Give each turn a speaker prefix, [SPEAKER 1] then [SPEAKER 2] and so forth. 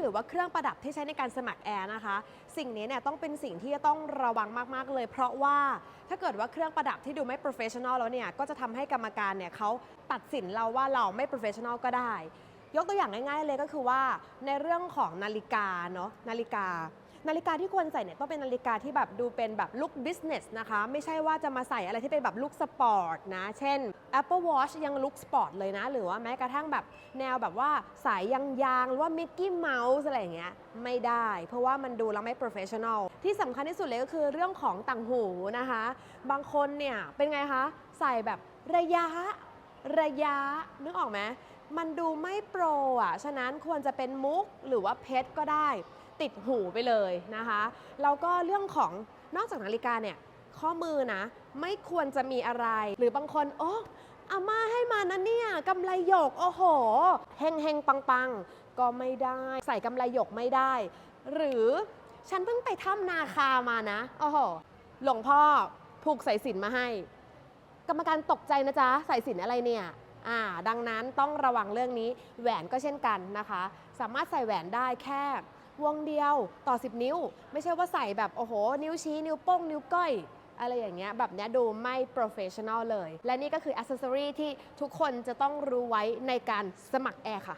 [SPEAKER 1] หรือว่าเครื่องประดับที่ใช้ในการสมัครแอร์นะคะ สิ่งนี้เนี่ยต้องเป็นสิ่งที่จะต้องระวังมากๆเลย เพราะว่าถ้าเกิดว่าเครื่องประดับที่ดูไม่ professional แล้วเนี่ยก็จะทำให้กรรมการเนี่ยเขาตัดสินเราว่าเราไม่ professional ก็ได้ ยกตัวอย่างง่ายๆเลยก็คือว่าในเรื่องของนาฬิกาเนาะนาฬิกา นาฬิกาที่ควรใส่เนี่ยต้องเป็นนาฬิกาที่แบบดูเป็นแบบลุคบิสเนสนะคะ ไม่ใช่ว่าจะมาใส่อะไรที่เป็นแบบลุคสปอร์ตนะ เช่น Apple Watch ยังลุคสปอร์ตเลยนะ หรือว่าแม้กระทั่งแบบแนวแบบว่าสายยางๆหรือว่ามิกกี้เมาส์อะไรอย่างเงี้ยไม่ได้ เพราะว่ามันดูแล้วไม่ professional ที่สำคัญที่สุดเลยก็คือเรื่องของต่างหูนะคะ บางคนเนี่ยเป็นไงคะ ใส่แบบระยะระยะนึกออกไหมมันดูไม่โปรอะ ฉะนั้นควรจะเป็นมุกหรือว่าเพชรก็ได้ ติดหูไปเลยนะคะแล้วก็เรื่องของนอกจากนาฬิกาเนี่ยข้อมือนะไม่ควรจะมีอะไร หรือบางคนโอ้อาม่าให้มานะเนี่ยกำไรหยกโอ้โหเฮงเฮงปังปังๆก็ไม่ได้ ใส่กำไรหยกไม่ได้ หรือฉันเพิ่งไปถ้ำนาคามานะโอ้โหหลวงพ่อผูกสายสิญจนมาให้ กรรมการตกใจนะจ๊ะใส่สินอะไรเนี่ยอ่าดังนั้นต้องระวังเรื่องนี้แหวนก็เช่นกันนะคะ สามารถใส่แหวนได้แค่ วงเดียวต่อ 10 นิ้ว ไม่ใช่ว่าใส่แบบ โอ้โห นิ้วชี้ นิ้วโป้ง นิ้วก้อยอะไรอย่างเงี้ยแบบเนี้ยดูไม่ professional เลย และนี่ก็คืออั c เซอรี่ที่ทุกคนจะต้องรู้ไว้ในการสมัครแอร์ค่ะ